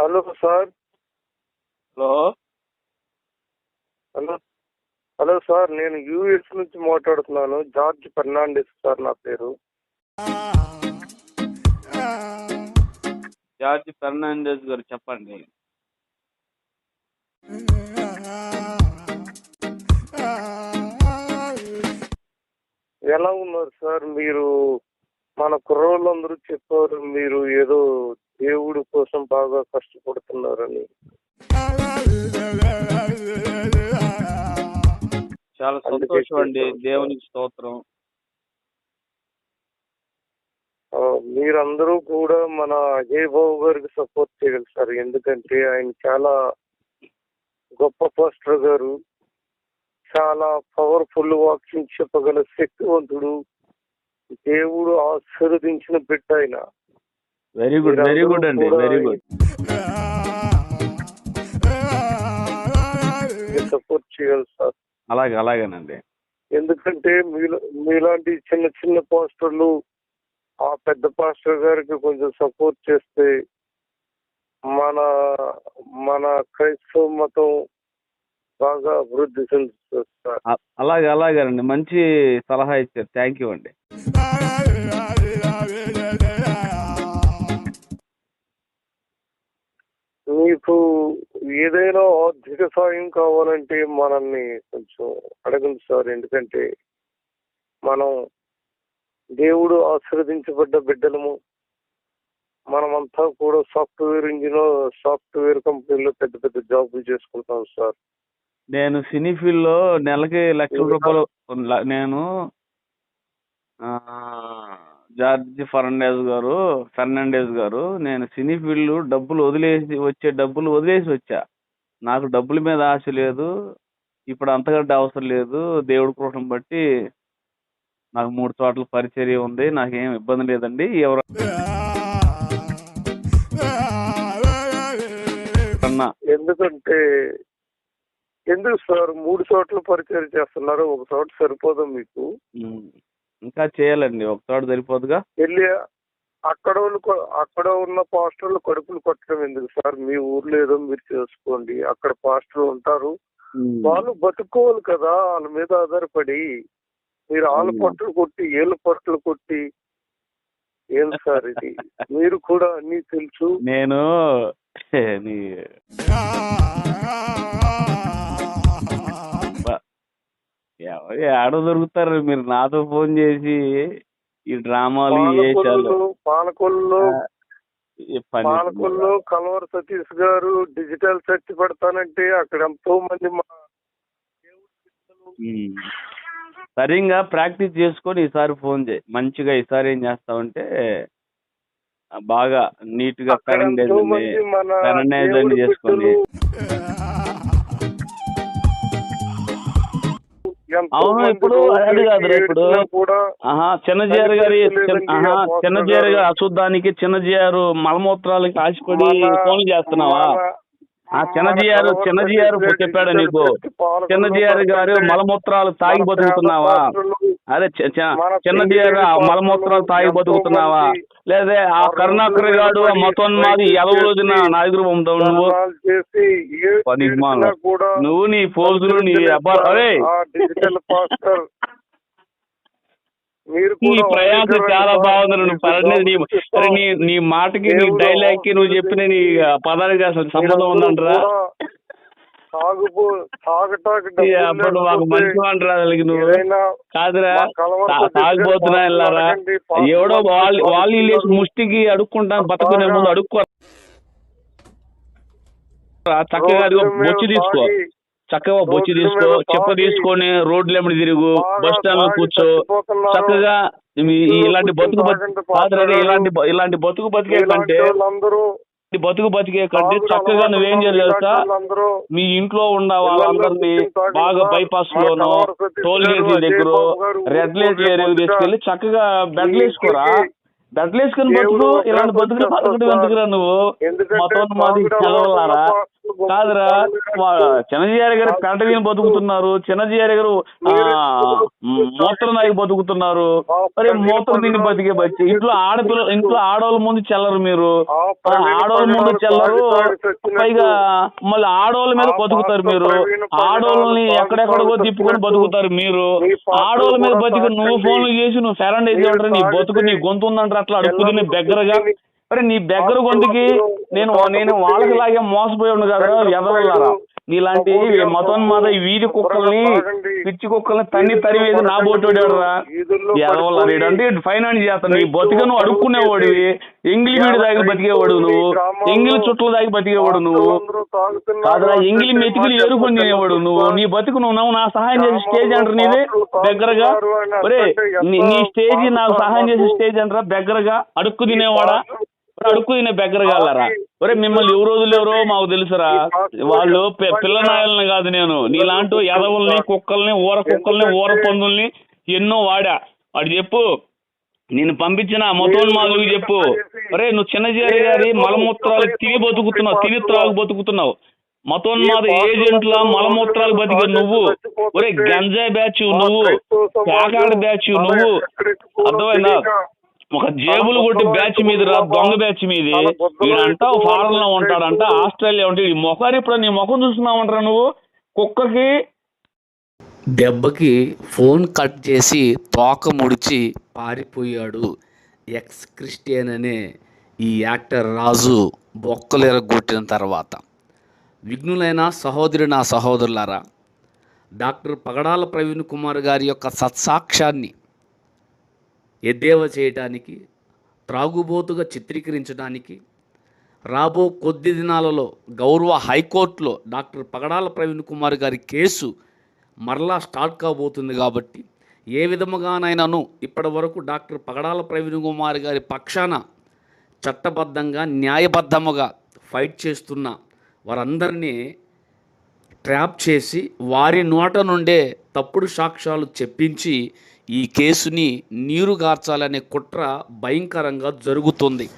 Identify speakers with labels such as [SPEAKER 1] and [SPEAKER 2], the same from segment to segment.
[SPEAKER 1] Hello sir.
[SPEAKER 2] Hello.
[SPEAKER 1] Hello. Hello sir నేను US నుంచి మాట్లాడుతున్నాను. జార్జ్ ఫెర్నాండెస్ సార్ నా పేరు.
[SPEAKER 2] జార్జ్ ఫెర్నాండెస్ గారు చెప్పండి.
[SPEAKER 1] ఎలా ఉన్నారు సార్ మీరు? మన కుర్రోళ్ళందరూ చెప్పారు మీరు ఏదో దేవుడి కోసం బాగా కష్టపడుతున్నారని.
[SPEAKER 2] చాలా సంతోషం అండి. దేవునికి స్తోత్రం.
[SPEAKER 1] మీరందరూ కూడా మన అజయ్ బాబు గారికి సపోర్ట్ చేయాలి సార్. ఎందుకంటే ఆయన చాలా గొప్ప పోస్టర్ గారు. చాలా పవర్ఫుల్ వాక్యం చెప్పగల శక్తివంతుడు. దేవుడు ఆశీర్వదించిన బిడ్డ ఆయన.
[SPEAKER 2] వెరీ గుడ్ వెరీ గుడ్ అండి వెరీ గుడ్
[SPEAKER 1] సపోర్ట్ చేయాలి సార్.
[SPEAKER 2] అలాగే అలాగేనండి.
[SPEAKER 1] ఎందుకంటే మీలో మీలాంటి చిన్న చిన్న పోస్టర్లు ఆ పెద్ద పాస్టర్ గారికి కొంచెం సపోర్ట్ చేస్తే మన మన క్రైస్తవ మతం బాగా అభివృద్ధి చెందుతుంది సార్.
[SPEAKER 2] అలాగే అలాగేనండి. మంచి సలహా ఇచ్చారు. థ్యాంక్ యూ అండి.
[SPEAKER 1] మీకు ఏదైనా ఆర్థిక సాయం కావాలంటే మనల్ని కొంచెం అడగండి సార్. ఎందుకంటే మనం దేవుడు ఆశీర్వదించబడ్డ బిడ్డలము. మనమంతా కూడా సాఫ్ట్వేర్ ఇంజిన్ సాఫ్ట్వేర్ కంపెనీలో పెద్ద పెద్ద జాబులు చేసుకుంటాం సార్.
[SPEAKER 2] నేను సినీ ఫీల్డ్లో నెలకి లక్షల రూపాయలు నేను జార్జ్ ఫర్నాండెస్ గారు ఫెర్నాండెస్ గారు నేను సినీ ఫీల్డ్ డబ్బులు వదిలేసి వచ్చే డబ్బులు వదిలేసి వచ్చా. నాకు డబ్బుల మీద ఆశ లేదు. ఇప్పుడు అంతకంటే అవసరం లేదు. దేవుడి కృపను బట్టి నాకు మూడు చోట్ల పరిచర్య ఉంది. నాకేం ఇబ్బంది లేదండి. ఎవరన్నా
[SPEAKER 1] ఎందుకంటే ఎందుకు సార్ మూడు చోట్ల పరిచయం చేస్తున్నారు? ఒక చోట సరిపోదా మీకు?
[SPEAKER 2] ఇంకా చేయాలండి ఒక చోట సరిపోదుగా
[SPEAKER 1] వెళ్ళి అక్కడ వాళ్ళు అక్కడ ఉన్న పాస్టర్లు కడుపులు కొట్టడం ఎందుకు సార్? మీ ఊర్లో ఏదో మీరు చేసుకోండి అక్కడ పాస్టర్లు ఉంటారు. వాళ్ళు బతుకోవాలి కదా వాళ్ళ మీద ఆధారపడి. మీరు ఆళ్ళ. పట్టులు కొట్టి ఏళ్ళ పట్టులు కొట్టి. ఏం సార్ ఇది? మీరు కూడా అన్ని తెలుసు.
[SPEAKER 2] నేను ఏడ దొరుకుతారు? మీరు నాతో ఫోన్ చేసి ఈ డ్రామాలు
[SPEAKER 1] పాలకొల్లు పాలకొల్లు కలవర సతీష్ గారు డిజిటల్ చర్చ్ పెడతానంటే అక్కడ ఎంతో మంది మా
[SPEAKER 2] ఉమ్. సరిగ్గా ప్రాక్టీస్ చేసుకొని ఈసారి ఫోన్ చేయి. మంచిగా ఈసారి ఏం చేస్తావంటే బాగా నీట్గా
[SPEAKER 1] అక్కడ
[SPEAKER 2] పెరండేజ్
[SPEAKER 1] ఎంతో
[SPEAKER 2] అవును, ఇప్పుడు అది కాదురా ఇప్పుడు. చిన్నజీఆర్ గారి చిన్నజీఆర్ గారి. అశుద్ధానికి చిన్నజీఆర్ మలమూత్రాలకి ఆశపడి ఫోన్ చేస్తున్నావా ఆ చిన్నజీఆర్ చిన్నజీఆర్ చెప్పాడు నీకు చిన్నజీఆర్ గారు మలమూత్రాలు తాగి బతుకుతున్నావా అదే చి- చి-
[SPEAKER 1] మన
[SPEAKER 2] చిన్నజీఆర్ ఆ
[SPEAKER 1] పిండి
[SPEAKER 2] మలమూత్రాలు తాగి బతుకుతున్నావా?
[SPEAKER 1] మంది
[SPEAKER 2] లేదా ఆ కరుణాకర్
[SPEAKER 1] మీద
[SPEAKER 2] గాడు ఆ
[SPEAKER 1] పడి
[SPEAKER 2] మతోన్మాది
[SPEAKER 1] బయటికి
[SPEAKER 2] ఎదవరోజు నా
[SPEAKER 1] చేసి
[SPEAKER 2] నా దగ్గర పంపుతావు నువ్వు. నువ్వు నీ ఫోజులు నీ అబ్బాయి నీ ప్రయాసం చాలా బాగుంది నువ్వు నీ నీ మాటకి నీ డైలాగ్కి నువ్వు చెప్పిన నీ పదానికి అసలు సంబంధం ఉందంటరా. అప్పుడు మాకు మంచి అంటరా వాళ్ళకి నువ్వు కాదురా
[SPEAKER 1] పాటలు
[SPEAKER 2] వెళ్ళారా ఎవడో వాళ్ళు వాళ్ళు
[SPEAKER 1] పాడుతున్నారు.
[SPEAKER 2] ముష్టికి అడుక్కుంటాను బతుకునే ముందు అడుక్కో చక్కగా బొచ్చు తీసుకో చక్కగా బొచ్చు తీసుకో చెప్ప తీసుకొని రోడ్లు ఎమ్మడి తిరుగు బస్
[SPEAKER 1] స్టాండ్లో
[SPEAKER 2] కూర్చో. చక్కగా ఇలాంటి బతుకు బతి-
[SPEAKER 1] తాగండి
[SPEAKER 2] కాదురా రే,
[SPEAKER 1] పాపం.
[SPEAKER 2] ఇలాంటి ఇలాంటి బతుకు బతికే కంటే ఈ బతుకు బతికే కంటే చక్కగా నువ్వేం చేయాలి
[SPEAKER 1] ఉన్న
[SPEAKER 2] తెలుసా
[SPEAKER 1] వాళ్ళందరూ
[SPEAKER 2] మీ ఇంట్లో ఉన్న వాళ్ళందరినీ బాగా. బైపాస్ లోనో టోల్
[SPEAKER 1] అజయ్
[SPEAKER 2] దగ్గర రెడ్ లైట్ ఏరియా తీసుకెళ్ళి చక్కగా బెడ్లు వేసుకోరా బెడ్లు వేసుకుని బతుకు ఇలాంటి బతుకులు బతకడం. ఎందుకురా నువ్వు మతోన్ మాది చదవాలారా కాదురా వా- చిన్నజీఆర్ గారు పెంటవీని బతుకుతున్నారు చిన్నజీఆర్ గారు ఆ, నాయకు బతుకుతున్నారు. మరి మూత్రం బతికే బచ్చి ఇంట్లో ఆడపిల్ల ఇంట్లో ఆడవాళ్ళ ముందు చెల్లరు మీరు. ఆడవాళ్ళ ముందు చెల్లరు పైగా మళ్ళీ ఆడవాళ్ళ మీద బతుకుతారు మీరు. ఆడవాళ్ళని
[SPEAKER 1] తాగి
[SPEAKER 2] ఎక్కడెక్కడికో తిప్పుకొని బతుకుతారు మీరు. ఆడవాళ్ళ మీద బతికి నువ్వు ఫోన్లు చేసి నువ్వు ఫెరండ్ అయితే నీ బతుకు నీ గొంతు ఉందంటారు అట్లా అడుక్కుని
[SPEAKER 1] దగ్గరగా
[SPEAKER 2] మరి నీ దగ్గర గొంతుకి నేను నేను వాళ్ళకి లాగే మోసపోయాడు కదా ఎదవల్లారా నీలాంటి మతోన్మాద వీధి కుక్కల్ని పిచ్చి కుక్కల్ని తన్ని తరివేది నా బోటోడాడు రా ఎదవల్లారు అంటే ఫైనాన్స్ చేస్తాను నీ బతిక నువ్వు అడుక్కునేవాడివి ఎంగిలి వీడి దాగి బతికేవాడు నువ్వు. ఎంగిలి చుట్టలు దాగి బతికేవాడు నువ్వు. కాదురా ఎంగిలి మెతికిలు ఏరుకొని తినేవాడు నువ్వు. నీ బతుకు నువ్వు నా సహాయం చేసే స్టేజ్ అంటారు నీది. దగ్గరగా. ఒరే నీ స్టేజ్ నాకు సహాయం చేసే స్టేజ్ అంటారా? దగ్గరగా అడుక్కు తినేవాడా? అడుక్కు తినే బెగ్గర వెళ్ళరా ఒరే మిమ్మల్ని ఎవరు రోజులు ఎవరో మాకు తెలుసురా. వాళ్ళు పి- పిల్ల కాదు నేను. నీలాంటి ఎదవుల్ని కుక్కల్ని ఊర కుక్కల్ని ఊర పందుల్ని ఎన్నో వాడా. వాడు చెప్పు. నేను పంపించిన మతోన్మాదులకు చెప్పు. అరే నువ్వు చిన్నజీరి గారి మలమూత్రాలు తిని బతుకుతున్నావు తిని త్రాగు బతుకుతున్నావు. మతోన్మాద ఏజెంట్ల మలమూత్రాలు బతికే నువ్వు. ఒరే గంజాయి బ్యాచ్ నువ్వు. పేకాడ బ్యాచ్ నువ్వు. అర్థమైందా? ఒక జేబులు కొట్టి బ్యాచ్ మీద రా దొంగ బ్యాచ్ మీది. వీడంట ఫారెన్లో ఉంటాడంట ఆస్ట్రేలియా ఉంటే ఈ ముఖాలు ఇప్పుడు నీ ముఖం చూస్తున్నావంటారా నువ్వు? కుక్కకి
[SPEAKER 3] దెబ్బకి ఫోన్ కట్ చేసి తోక ముడిచి పారిపోయాడు. ఎక్స్ క్రిస్టియన్ అనే ఈ యాక్టర్ రాజు బొక్కలు ఎరగొట్టిన తర్వాత. విఘ్నులైన సహోదరి నా సహోదరులారా డాక్టర్ పగడాల ప్రవీణ్ కుమార్ గారి యొక్క సత్సాక్ష్యాన్ని ఎద్దేవా చేయటానికి త్రాగుబోతుగా చిత్రీకరించడానికి రాబో కొద్ది దినాలలో గౌరవ హైకోర్టులో డాక్టర్ పగడాల ప్రవీణ్ కుమార్ గారి కేసు మరలా స్టార్ట్ కాబోతుంది కాబట్టి ఏ విధముగానైనాను ఇప్పటి వరకు డాక్టర్ పగడాల ప్రవీణ్ కుమార్ గారి పక్షాన చట్టబద్ధంగా న్యాయబద్ధముగా ఫైట్ చేస్తున్న వారందరినీ ట్రాప్ చేసి వారి నోట నుండే తప్పుడు సాక్ష్యాలు చెప్పించి ఈ కేసుని నీరుగార్చాలనే కుట్ర భయంకరంగా జరుగుతుంది.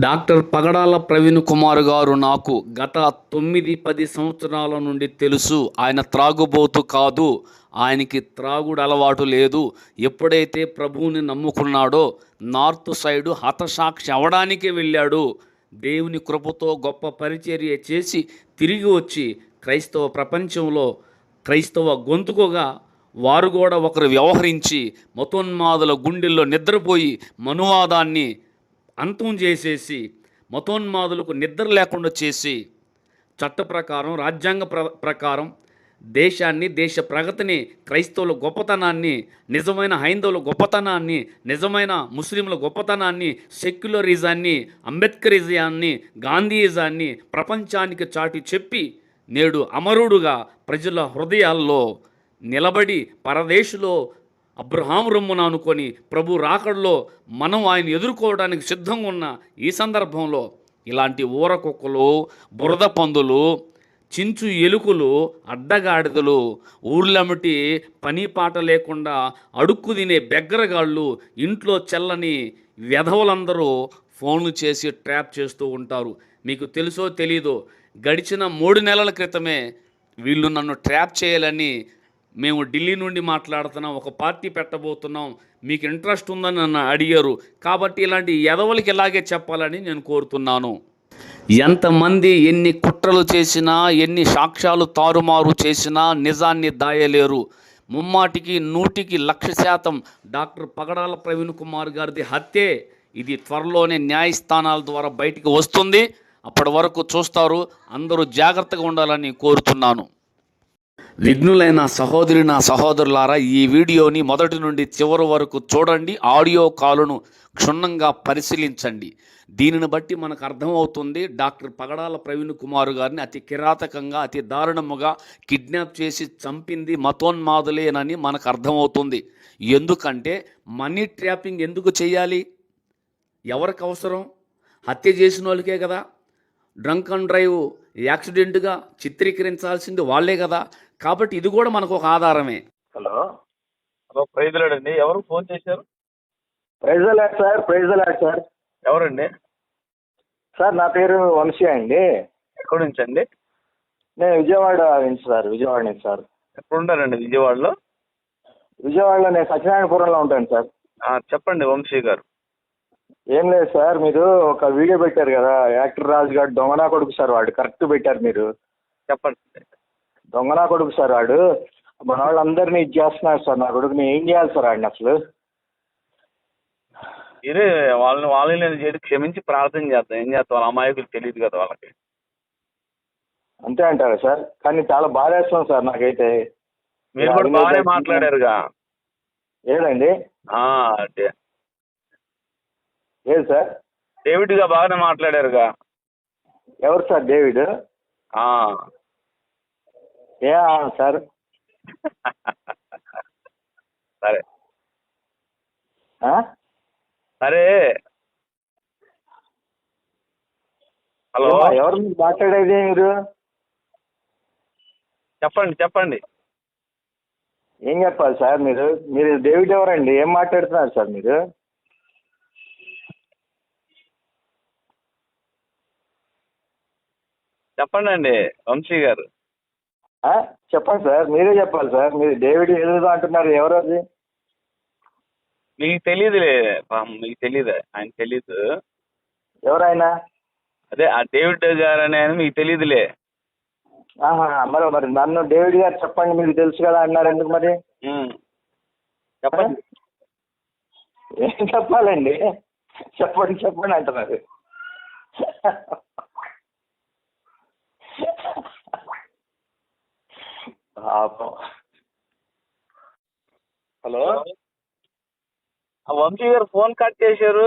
[SPEAKER 3] డాక్టర్ పగడాల ప్రవీణ్ కుమార్ గారు నాకు గత తొమ్మిది పది సంవత్సరాల నుండి తెలుసు ఆయన త్రాగుబోతు కాదు ఆయనకి త్రాగుడు అలవాటు లేదు ఎప్పుడైతే ప్రభువుని నమ్ముకున్నాడో నార్త్ సైడు హతసాక్షి అవడానికే వెళ్ళాడు. దేవుని కృపతో గొప్ప పరిచర్య చేసి తిరిగి వచ్చి క్రైస్తవ ప్రపంచంలో క్రైస్తవ గొంతుకుగా వారు కూడా ఒకరు వ్యవహరించి మతోన్మాదుల గుండెల్లో నిద్రపోయి మనువాదాన్ని అంతం చేసేసి మతోన్మాదులకు నిద్ర లేకుండా చేసి చట్ట ప్రకారం రాజ్యాంగ ప్ర ప్రకారం దేశాన్ని దేశ ప్రగతిని క్రైస్తవుల గొప్పతనాన్ని నిజమైన హైందవుల గొప్పతనాన్ని నిజమైన ముస్లింల గొప్పతనాన్ని సెక్యులరిజాన్ని అంబేద్కరిజాన్ని గాంధీయిజాన్ని ప్రపంచానికి చాటి చెప్పి నేడు అమరుడుగా ప్రజల హృదయాల్లో నిలబడి పరదేశులో అబ్రహాం రొమ్మున అనుకొని ప్రభు రాకడలో మనం ఆయన ఎదుర్కోవడానికి సిద్ధంగా ఉన్న ఈ సందర్భంలో ఇలాంటి ఊర కుక్కలు బురద పందులు చించు ఎలుకలు అడ్డగాడిదలు ఊర్లమిటి పని పాట లేకుండా అడుక్కు తినే బెగ్గరగాళ్ళు ఇంట్లో చెల్లని వ్యధవులందరూ ఫోన్లు చేసి ట్రాప్ చేస్తూ ఉంటారు. మీకు తెలుసో తెలీదో గడిచిన మూడు నెలల క్రితమే వీళ్ళు నన్ను ట్రాప్ చేయాలని మేము ఢిల్లీ నుండి మాట్లాడుతున్నాం ఒక పార్టీ పెట్టబోతున్నాం మీకు ఇంట్రెస్ట్ ఉందని నన్ను అడిగారు. కాబట్టి ఇలాంటి ఎదవలకి ఇలాగే చెప్పాలని నేను కోరుతున్నాను. ఎంతమంది ఎన్ని కుట్రలు చేసినా ఎన్ని సాక్ష్యాలు తారుమారు చేసినా నిజాన్ని దాయలేరు. ముమ్మాటికి నూటికి లక్ష శాతం డాక్టర్ పగడాల ప్రవీణ్ కుమార్ గారిది హత్యే. ఇది త్వరలోనే న్యాయస్థానాల ద్వారా బయటికి వస్తుంది. అప్పటి వరకు చూస్తారు అందరూ జాగ్రత్తగా ఉండాలని కోరుతున్నాను. విఘ్నులైన సహోదరి నా సహోదరులారా ఈ వీడియోని మొదటి నుండి చివరి వరకు చూడండి ఆడియో కాలును క్షుణ్ణంగా పరిశీలించండి. దీనిని బట్టి మనకు అర్థమవుతుంది డాక్టర్ పగడాల ప్రవీణ్ కుమార్ గారిని అతి కిరాతకంగా అతి దారుణముగా కిడ్నాప్ చేసి చంపింది మతోన్మాదులేనని మనకు అర్థమవుతుంది. ఎందుకంటే మనీ ట్రాపింగ్ ఎందుకు చేయాలి? ఎవరికి అవసరం? హత్య చేసిన వాళ్ళకే కదా. డ్రంక్ అండ్ డ్రైవ్ యాక్సిడెంట్గా చిత్రీకరించాల్సింది వాళ్ళే కదా. కాబట్టి ఇది కూడా మనకు ఒక ఆధారమే.
[SPEAKER 2] హలో. హలో ప్రైజ్లాడండి ఎవరు ఫోన్ చేశారు?
[SPEAKER 1] Prize allot sir prize allot sir.
[SPEAKER 2] ఎవరండి?
[SPEAKER 1] సార్ నా పేరు వంశీ అండి.
[SPEAKER 2] ఎక్కడి నుంచి అండి?
[SPEAKER 4] నేను విజయవాడ నుంచి సార్ విజయవాడ నుంచి సార్.
[SPEAKER 2] ఎక్కడ ఉంటారండి విజయవాడలో?
[SPEAKER 4] విజయవాడలో నేను సత్యనారాయణపురంలో ఉంటాను సార్.
[SPEAKER 2] ఆ, చెప్పండి వంశీ గారు.
[SPEAKER 4] ఏం లేదు సార్ మీరు ఒక వీడియో పెట్టారు కదా యాక్టర్ రాజు గారు దొంగనా కొడుకు సార్ వాడు కరెక్ట్ పెట్టారు మీరు.
[SPEAKER 2] చెప్పండి
[SPEAKER 4] దొంగనా కొడుకు సార్ వాడు. మన వాళ్ళందరినీ ఇది చేస్తున్నారు సార్ నా కొడుకుని ఏం చేయాలి సార్ వాడిని అసలు?
[SPEAKER 2] మీరే వాళ్ళని వాళ్ళని నేను చేసి క్షమించి ప్రార్థన చేద్దాం. ఏం చేస్తాం? వాళ్ళ అమాయకులు తెలియదు కదా వాళ్ళకి.
[SPEAKER 4] అంతే అంటారా సార్? కానీ చాలా బాధేస్తుంది సార్ నాకైతే.
[SPEAKER 2] మీరు కూడా బాగానే మాట్లాడారుగా.
[SPEAKER 4] ఏదండి?
[SPEAKER 2] ఆ,
[SPEAKER 4] ఏది సార్?
[SPEAKER 2] డేవిడ్గా బాగానే మాట్లాడారుగా.
[SPEAKER 4] ఎవరు సార్ డేవిడ్. ఏ సార్?
[SPEAKER 2] సరే? సరే. హలో.
[SPEAKER 4] ఎవరు మాట్లాడేది మీరు?
[SPEAKER 2] చెప్పండి చెప్పండి.
[SPEAKER 4] ఏం చెప్పాలి సార్ మీరు? మీరు డేవిడ్ ఎవరండి? ఏం మాట్లాడుతున్నారు సార్ మీరు?
[SPEAKER 2] చెప్పండి అండి వంశీ గారు?
[SPEAKER 4] చెప్పండి సార్ మీరే చెప్పాలి సార్ మీరు డేవిడ్ ఏదేదో అంటున్నారు ఎవరు అది?
[SPEAKER 2] మీకు తెలియదులే మీకు తెలియదు ఆయన తెలీదు.
[SPEAKER 4] ఎవరైనా
[SPEAKER 2] అదే ఆ డేవిడ్ గారు అని ఆయన మీకు తెలియదులే
[SPEAKER 4] ఆహా మరి మరి నన్ను డేవిడ్ గారు చెప్పండి మీకు తెలుసు కదా అన్నారు ఎందుకు మరి.
[SPEAKER 2] చెప్పండి.
[SPEAKER 4] ఏం చెప్పాలండి? చెప్పండి చెప్పండి అంటున్నారు. పాపం
[SPEAKER 2] హలో? వంశీ గారు ఫోన్ కట్ చేశారు.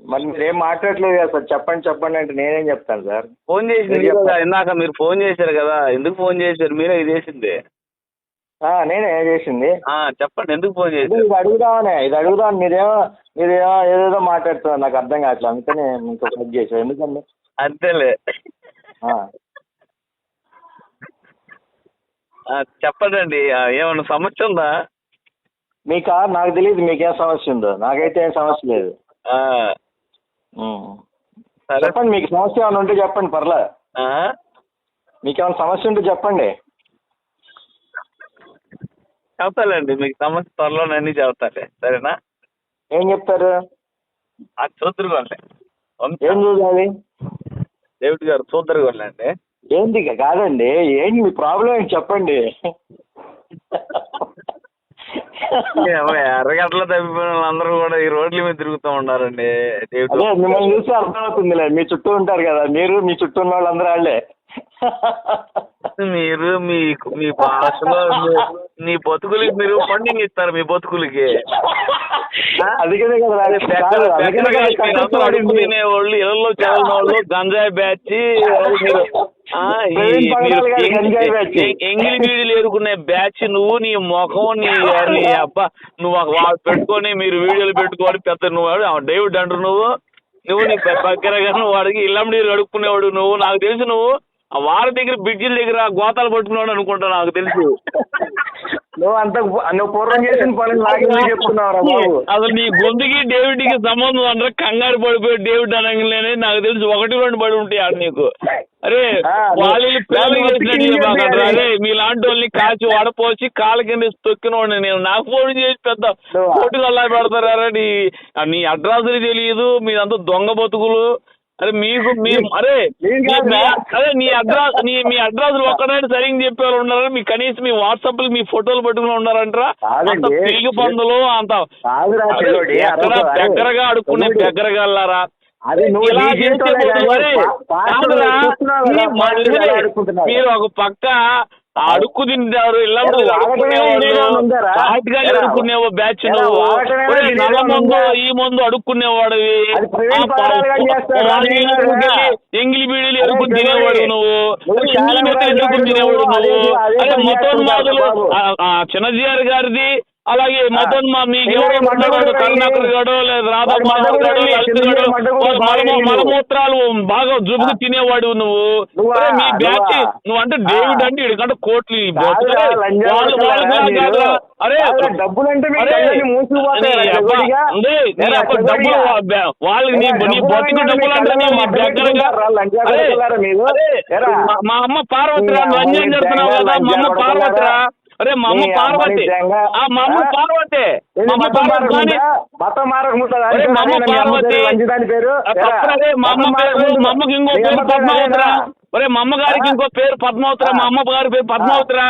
[SPEAKER 4] మరి మీరు ఏం మాట్లాడట్లేదు కదా సార్. చెప్పండి చెప్పండి అంటే నేనేం చెప్తాను సార్?
[SPEAKER 2] ఫోన్ చేసింది కదా. ఇందాక మీరు ఫోన్ చేశారు కదా ఎందుకు ఫోన్ చేశారు? మీరే ఇది చేసింది.
[SPEAKER 4] ఆ, నేనే చేసింది.
[SPEAKER 2] ఆ చెప్పండి ఎందుకు ఫోన్ చేశారు?
[SPEAKER 4] ఇది అడుగుదామనే ఇది అడుగుదాం మీరేమో మీరేమో ఏదేదో మాట్లాడుతున్నారు నాకు అర్థం కావట్లేదు అందుకని మీకు కట్ చేశాను ఎందుకండి?
[SPEAKER 2] అంతేలే
[SPEAKER 4] ఆ.
[SPEAKER 2] ఆ, చెప్పండి ఆ, ఏమన్నా సమస్య ఉందా?
[SPEAKER 4] మీకా నాకు తెలియదు మీకేం సమస్య ఉందో. నాకైతే ఏం సమస్య లేదు.
[SPEAKER 2] ఆ,
[SPEAKER 4] ఉం.
[SPEAKER 2] సరే.
[SPEAKER 4] చెప్పండి మీకు సమస్య ఏమైనా ఉంటే చెప్పండి పర్లే.
[SPEAKER 2] ఆ?
[SPEAKER 4] మీకేమైనా సమస్య ఉంటే చెప్పండి.
[SPEAKER 2] చెప్తాలేండి మీకు సమస్య త్వరలో అన్ని చెప్తాలే సరేనా?
[SPEAKER 4] ఏం చెప్తారు?
[SPEAKER 2] ఆ చూద్దరుగోండి
[SPEAKER 4] ఏం చూడాలి
[SPEAKER 2] డేవిడ్ గారు చూద్దరుగోండి
[SPEAKER 4] ఏంటి ఇక కాదండి ఏంటి మీ ప్రాబ్లం ఏంటి చెప్పండి.
[SPEAKER 2] ఎర్రగంటలో తప్పిపోయిన వాళ్ళందరూ కూడా ఈ రోడ్ల మీద తిరుగుతూ ఉన్నారండి.
[SPEAKER 4] అదే మిమ్మల్ని చూసి అర్థమవుతుందిలే మీ చుట్టూ ఉంటారు కదా మీరు మీ చుట్టూ ఉన్న వాళ్ళందరూ వాళ్ళే
[SPEAKER 2] మీరు మీ మీ భాషలో మీ- బతుకులకి మీరు ఫండింగ్ ఇస్తారు మీ బతుకులకి.
[SPEAKER 4] అందుకనే కదా
[SPEAKER 2] తినేవాళ్ళు ఇళ్ళలో చదివిన వాళ్ళు గంజాయి బ్యాచ్ మీరు ఎంగిలి- బీడీలు ఎరుకునే బ్యాచ్ నువ్వు నీ ముఖం నీ నీ అబ్బా నువ్వు ఒక వా- పెట్టుకొని మీరు వీడియోలు పెట్టుకొని పెద్ద నువ్వు డేవిడ్ అంటారు నువ్వు. నువ్వు నీ పక్కరగా నువ్వు వాడికి ఇళ్ళం నీరు అడుక్కునేవాడు నువ్వు. నాకు తెలుసు నువ్వు. ఆ వారి దగ్గర బ్రిడ్జిల దగ్గర గోతాలు పట్టుకున్నాడు అనుకుంటా నాకు తెలుసు.
[SPEAKER 4] నువ్వు అంత నువ్వు పూర్వం చేసిన పనులు నాకు బాబు?
[SPEAKER 2] అసలు నీ గొంతుకి డేవిడ్కి సంబంధం అంటే కంగారు పడిపోయి డేవిడ్ అనగానే నాకు తెలిసి ఒకటి రెండు పడి ఉంటాయి ఆడ నీకు. అరే వాళ్ళు. అరే. మీలాంటి వాళ్ళని కాచి వడపోసి కాళ్ళ కింద తొక్కినోడిని నేను. నాకు ఫోన్ చేసి పెద్ద కోటి అల్లా పెడతారా. నీ అడ్రస్లు తెలియదు. మీదంతా దొంగ బతుకులు. అరే మీకు మీ అరే. అదే నీ అడ్రస్ నీ మీ అడ్రస్ ఒక్కడైనా సరిగ్గా చెప్పేవాళ్ళు ఉన్నారా మీ కనీసం మీ వాట్సాప్ మీ ఫోటోలు పట్టుకుని ఉన్నారంటారా అంత. పిరిగి పందులు అంత అరే,
[SPEAKER 4] అరే,
[SPEAKER 2] దగ్గరగా అడుక్కునే అరే.
[SPEAKER 4] ఎలా అడుక్కుంటున్నారు.
[SPEAKER 2] మీరు ఒక పక్క అడుక్కు తింటారు
[SPEAKER 4] ఏరా,
[SPEAKER 2] అడుక్కునేవో బ్యాచ్ నల్ల మందు? ఈ మందు అడుక్కునేవాడివి
[SPEAKER 4] అది
[SPEAKER 2] ఎంగిలి? బీడీలు- ఎరుకుని తినేవాడు నువ్వు ఎంగిలి మెత్తలు ఎరుకుని తినేవాడు
[SPEAKER 4] నువ్వు, అదే-
[SPEAKER 2] మొత్తం. చిన్నజీఆర్ గారిది అలాగే మదన్ మా మీకు ఎవరో ఉన్నాడు కరుణాకర్ గాడు లేదా రాధా
[SPEAKER 4] వాడు
[SPEAKER 2] మనోహర్
[SPEAKER 4] మడ్డగుడు
[SPEAKER 2] గాడు
[SPEAKER 4] నీ
[SPEAKER 2] లలిత్
[SPEAKER 4] చిన్న
[SPEAKER 2] గాడు
[SPEAKER 4] మడ్డగుడు
[SPEAKER 2] వాళ్ళు
[SPEAKER 4] బాగా
[SPEAKER 2] మలమూ-
[SPEAKER 4] నీళ్ళు.
[SPEAKER 2] మలమూత్రాలు బాగా జుబుకు తినేవాడు నువ్వు
[SPEAKER 4] నువ్వా?
[SPEAKER 2] మీ బ్యాచ్
[SPEAKER 4] నువ్వా?
[SPEAKER 2] నువ్వు అంటే. డేవిడ్ అంటే ఇడికంటే కోట్లు వాళ్ళు? కాదురా. అరే
[SPEAKER 4] డబ్బులంటే మీ.
[SPEAKER 2] డబ్బులు వా- బ్యా- వాళ్ళకి నీ బతుకు డబ్బులు
[SPEAKER 4] మీ
[SPEAKER 2] అంటే
[SPEAKER 4] మడ్డ
[SPEAKER 2] దగ్గరగా. మా- మా అమ్మ పార్వతిరా
[SPEAKER 4] నీ
[SPEAKER 2] లంజం
[SPEAKER 4] అమ్మని
[SPEAKER 2] చేస్తున్నావు కదా మా అమ్మ పార్వతిరా. అరే మా అమ్మ పార్వతి. ఆ మా అమ్మ? పార్వతి మా అమ్మ పార్వతి?
[SPEAKER 4] మతం?
[SPEAKER 2] అరే మా అమ్మ
[SPEAKER 4] అమ్మ
[SPEAKER 2] పార్వతి
[SPEAKER 4] పేరు, పేరు
[SPEAKER 2] మా అమ్మ పేరు అమ్మకి ఇంకో పేరు
[SPEAKER 4] అమ్మ
[SPEAKER 2] పద్మావతిరా? ఒరే మా అమ్మగారికి
[SPEAKER 4] ఆ?
[SPEAKER 2] ఇంకో పేరు పద్మావతిరా మా అమ్మ గారి పేరు పద్మావతిరా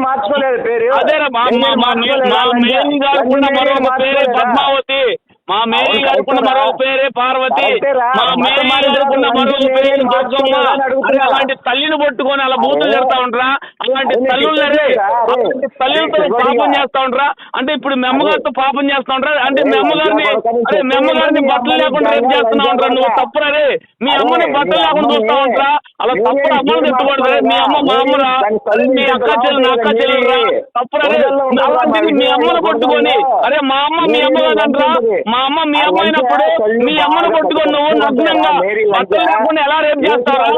[SPEAKER 4] మార్చుకోలేదు పేరు
[SPEAKER 2] అదేరా మా
[SPEAKER 4] మేరీని
[SPEAKER 2] మా మా
[SPEAKER 4] మార్చుకోలేదా?
[SPEAKER 2] మా
[SPEAKER 4] లంజా-
[SPEAKER 2] మేరీ గారుకున్న
[SPEAKER 4] లంజా
[SPEAKER 2] మరొక
[SPEAKER 4] మేరీని
[SPEAKER 2] పేరే
[SPEAKER 4] మార్చుకోలేదా?
[SPEAKER 2] పద్మావతి మా మేరీ గారుకున్న
[SPEAKER 4] కరెక్టేరా.
[SPEAKER 2] మరొక పేరే పార్వతి. మా మేరీ గారుకున్న మరొక
[SPEAKER 4] లంజా
[SPEAKER 2] పేరు దుర్గమ్మ. అలాంటి తల్లిని పట్టుకొని అలా బూతులు. చెప్తా ఉంటారా అలాంటి
[SPEAKER 4] అరే నీకు
[SPEAKER 2] తల్లులు రే
[SPEAKER 4] తెలియదురా? అరే.
[SPEAKER 2] అలాంటి తల్లులతో పాపం. చేస్తా ఉంటారా అంటే ఇప్పుడు మీ అమ్మగారితో పాపం చేస్తా ఉంటారా అంటే మీ
[SPEAKER 4] అరే,
[SPEAKER 2] అమ్మగారిని
[SPEAKER 4] లంజా కొడక,
[SPEAKER 2] అరే మీ అమ్మగారిని
[SPEAKER 4] నీ
[SPEAKER 2] బట్టలు లేకుండా రేపు
[SPEAKER 4] లంజా
[SPEAKER 2] చేస్తున్నా ఉంటారా నువ్వు. తప్పురా రే మీ అమ్మని బట్టలు లేకుండా చూస్తా ఉంటారా అలా తప్పుడు అమ్మని తిట్టకూడదు రే. మీ అమ్మ మా అమ్మరా మీ అక్క చెల్లి నా అక్క
[SPEAKER 4] మీరే.
[SPEAKER 2] తప్పురా రే. అలాంటిది
[SPEAKER 4] మా
[SPEAKER 2] అమ్మను
[SPEAKER 4] ఉండదు.
[SPEAKER 2] అరే మా అమ్మ మీ
[SPEAKER 4] మేరీ
[SPEAKER 2] అమ్మ కాదంటరా మా అమ్మ మీ అమ్మ అయినప్పుడు మీ అమ్మను
[SPEAKER 4] బాగా
[SPEAKER 2] పట్టుకొని నువ్వు నగ్నంగా. లేకుండా ఎలా రేపు చేస్తారా?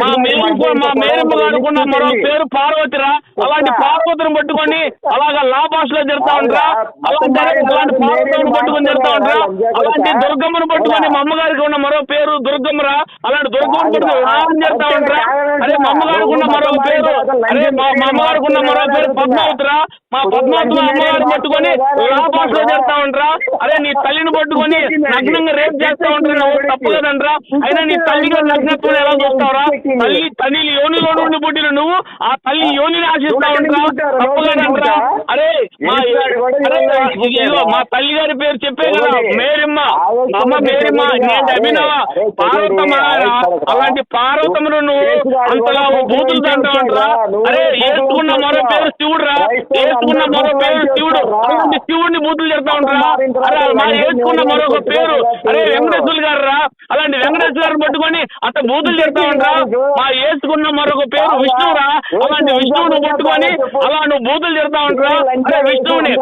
[SPEAKER 2] మా
[SPEAKER 4] మడ్డ
[SPEAKER 2] మా గారుకున్న
[SPEAKER 4] ఉంది.
[SPEAKER 2] మరో పేరు పార్వతిరా. అలాంటి పార్వతిని పట్టుకొని అలాగా లా భాషలో తిడతా ఉంటారా అలాంటి అలాంటి పార్వతిని పట్టుకొని తిడతా ఉంటారా అలాంటి దుర్గమ్మను పట్టుకొని మా అమ్మగారికి ఉన్న మరో పేరు దుర్గమ్మరా? అలాంటి దుర్గమ్మను పట్టుకొని రాని చేస్తా ఉంటారా అరే మా అమ్మగారికి ఉన్న మరో పేరు అరే మా మా అమ్మగారికి ఉన్న మరో పేరు పద్మావతిరా. మా పద్మావతి అమ్మగారిని పట్టుకొని లా భాషలో చేస్తా ఉంటారా అరే నీ తల్లిని పట్టుకొని నగ్నంగా రేపు చేస్తా ఉంటారా నువ్వు తప్పు కదంట్రా అయినా నీ తల్లిగా నగ్నత్వం ఎలా చూస్తావురా తల్లి తల్లి యోనిలో నుండి పుట్టిన నువ్వు ఆ తల్లి యోనిని ఆశిస్తా ఉంటా తప్పు కదంట్రా అరే మా మా తల్లి గారి పేరు చెప్పే కదా మేరమ్మ అమ్మ మేరమ్మ నేను అభినవ పార్వతమ్మ అలాంటి పార్వతమ్మను నువ్వు అంతలా బూతులు తంటా ఉంటారా అరే ఏసుకున్న మరో పేరు శివుడురా ఏసుకున్న మరో పేరు శివుడు అలాంటి శివుడిని బూతులు చెప్తా ఉంటారా అరే మా ఏసుకున్న మరొక పేరు. అరే వెంకటేశ్వరులు గారు రా అలాంటి వెంకటేశ్వర గారిని పట్టుకొని అట్ట బూతులు చెప్తా ఉంటారా మా ఏసుకున్న మరొక పేరు విష్ణువురా. అలాంటి విష్ణువుని పట్టుకొని అలా నువ్వు బూతులు చెప్తా ఉంటారా అరే విష్ణువుని.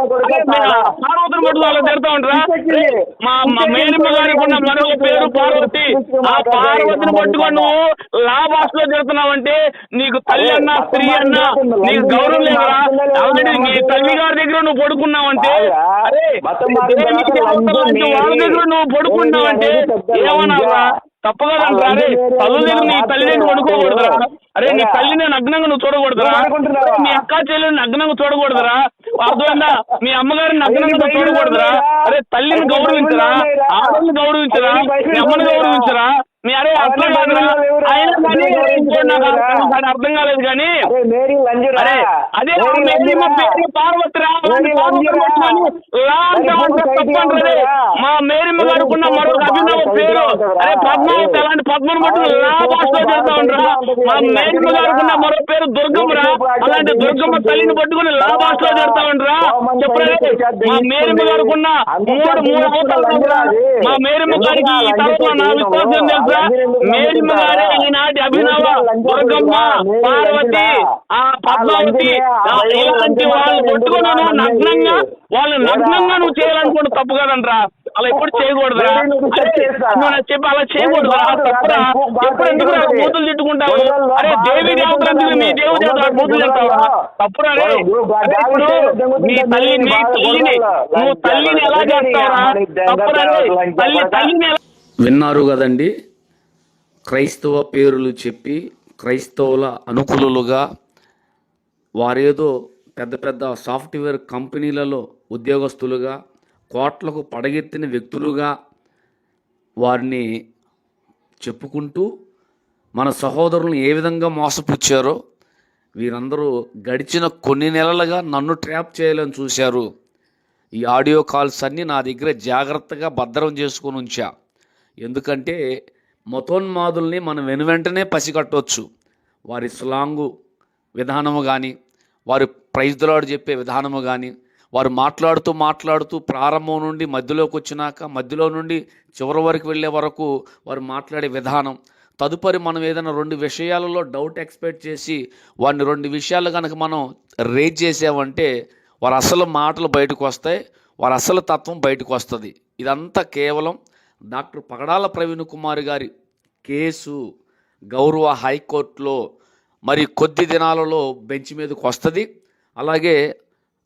[SPEAKER 2] పార్వతిని పట్టుకొని అలా తిడతా ఉంటారా అరే, మా మేనమ్మ గారికి ఉన్న మరొక పేరు పార్వతి. ఆ పార్వతిని పట్టుకొని నువ్వు లా భాషలో తిడుతున్నావంటే నీకు తల్లి అన్నా స్త్రీ అన్నా నీకు గౌరవం లేదురా. ఆల్రెడీ నీ తల్లి గారి దగ్గర నువ్వు పడుకున్నావంటే అరే వాళ్ళ దగ్గర నువ్వు పడుకున్నావంటే ఏమన్నారా తప్పు కదంటారా అరే తల్లి దగ్గర నీ తల్లి దగ్గర పడుకోకూడదురా అరే నీ తల్లిని నగ్నంగా నువ్వు చూడకూడదురా? మీ అక్క చెల్లెని నగ్నంగా చూడకూడదురా? అర్థమైందా? మీ అమ్మగారిని నగ్నంగా చూడకూడదురా? అరే తల్లిని గౌరవించరా? ఆడని గౌరవించరా? మీ అమ్మని గౌరవించరా? మీ అరే అట్లా కాదు ఆయన కానీ ఇంకోటి నాకు అర్థం అర్థం కాలేదు కానీ
[SPEAKER 4] అరే
[SPEAKER 2] అదే మా. పేరు పార్వతిరా మా మేరీమ్మ గారుకున్న మరొక అభినవ పేరు. అరే పద్మావతి అలాంటి పద్మను పట్టుకుని లా భాషలో చేస్తా ఉంటారా మా మేరీమ్మ గారుకున్న మరో పేరు దుర్గమ్మరా అలాంటి దుర్గమ్మ తల్లిని పట్టుకుని లా భాషలో చేస్తా ఉంటారా చెప్పరే మా మేరీమ్మ గారుకున్న మూడు మూడు అవతారాలు కూడా మా మేరీమ్మ గారికి ఈ తరఫున నా విశ్వాసం తెలుసా గారే ఈనాటి అభినవ దుర్గమ్మ పార్వతి ఆ పద్మావతి ఇలాంటి వాళ్ళు పట్టుకుని నువ్వు నగ్నంగా వాళ్ళు నగ్నంగా నువ్వు చేయాలనుకుంటే తప్పు కదంట్రా అలా ఎప్పుడు చేయకూడదురా? నాకు చెప్పి అలా చేయకూడదురా? తప్పురా? ఎప్పుడు ఎందుకు రా? బూతులు తిట్టుకుంటావు? అరే దేవి దేవతలు ఎందుకు మీ దేవు తింటావా? తప్పురా ఇప్పుడు నీ తల్లి నీ తల్లిని నువ్వు తల్లిని ఎలా చేస్తావురా? తప్పురా తల్లి తల్లిని ఎలా
[SPEAKER 3] విన్నారు కదండి క్రైస్తవ పేరులు చెప్పి క్రైస్తవుల అనుకూలులుగా వారేదో పెద్ద పెద్ద సాఫ్ట్వేర్ కంపెనీలలో ఉద్యోగస్తులుగా కోట్లకు పడగెత్తిన వ్యక్తులుగా వారిని చెప్పుకుంటూ మన సహోదరులను ఏ విధంగా మోసపుచ్చారో వీరందరూ గడిచిన కొన్ని నెలలుగా నన్ను ట్రాప్ చేయాలని చూశారు. ఈ ఆడియో కాల్స్ అన్నీ నా దగ్గర జాగ్రత్తగా భద్రం చేసుకొని ఉంచా. ఎందుకంటే మతోన్మాదుల్ని మనం వెను వెంటనే పసిగట్టవచ్చు వారి స్లాంగు విధానము కానీ వారి ప్రైజ్లాడు చెప్పే విధానము కానీ వారు మాట్లాడుతూ మాట్లాడుతూ ప్రారంభం నుండి మధ్యలోకి వచ్చినాక మధ్యలో నుండి చివరి వరకు వెళ్ళే వరకు వారు మాట్లాడే విధానం. తదుపరి మనం ఏదైనా రెండు విషయాలలో డౌట్ ఎక్స్పెక్ట్ చేసి వాడిని రెండు విషయాలు కనుక మనం రేజ్ చేసామంటే వారి అసలు మాటలు బయటకు వస్తాయి వారి అసలు తత్వం బయటకు వస్తుంది. ఇదంతా కేవలం డాక్టర్ పగడాల ప్రవీణ్ కుమార్ గారి కేసు గౌరవ హైకోర్టులో మరి కొద్ది దినాలలో బెంచ్ మీదకు వస్తుంది. అలాగే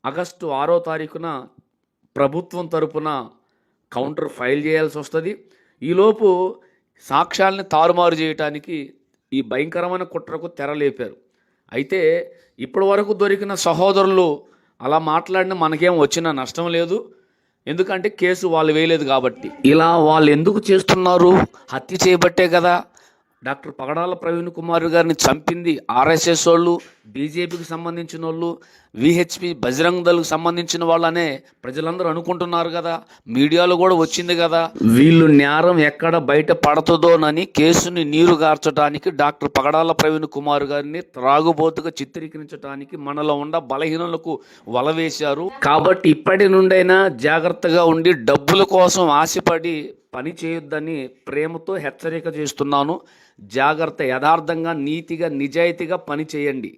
[SPEAKER 3] ఆగస్టు ఆరో తారీఖున ప్రభుత్వం తరపున కౌంటర్ ఫైల్ చేయాల్సి వస్తుంది. ఈలోపు సాక్ష్యాలని తారుమారు చేయటానికి ఈ భయంకరమైన కుట్రకు తెరలేపారు అయితే ఇప్పటి వరకు దొరికిన సహోదరులు అలా మాట్లాడిన మనకేం వచ్చిన నష్టం లేదు. ఎందుకంటే కేసు వాళ్ళు వేయలేదు కాబట్టి. ఇలా వాళ్ళు ఎందుకు చేస్తున్నారు? హత్య చేయబట్టే కదా. డాక్టర్ పగడాల ప్రవీణ్ కుమార్ గారిని చంపింది ఆర్ఎస్ఎస్ వాళ్ళు బీజేపీకి సంబంధించిన వాళ్ళు విహెచ్పి బజరంగ్ దళకు సంబంధించిన వాళ్ళనే ప్రజలందరూ అనుకుంటున్నారు కదా. మీడియాలో కూడా వచ్చింది కదా. వీళ్ళు నేరం ఎక్కడ బయట పడుతుందోనని కేసుని నీరు గార్చడానికి డాక్టర్ పగడాల ప్రవీణ్ కుమార్ గారిని త్రాగుబోతుగా చిత్రీకరించడానికి మనలో ఉన్న బలహీనులకు వలవేశారు కాబట్టి ఇప్పటి నుండైనా జాగ్రత్తగా ఉండి డబ్బుల కోసం ఆశపడి పని చేయొద్దని ప్రేమతో హెచ్చరిక చేస్తున్నాను. జాగ్రత్త యథార్థంగా నీతిగా నిజాయితీగా పని చేయండి.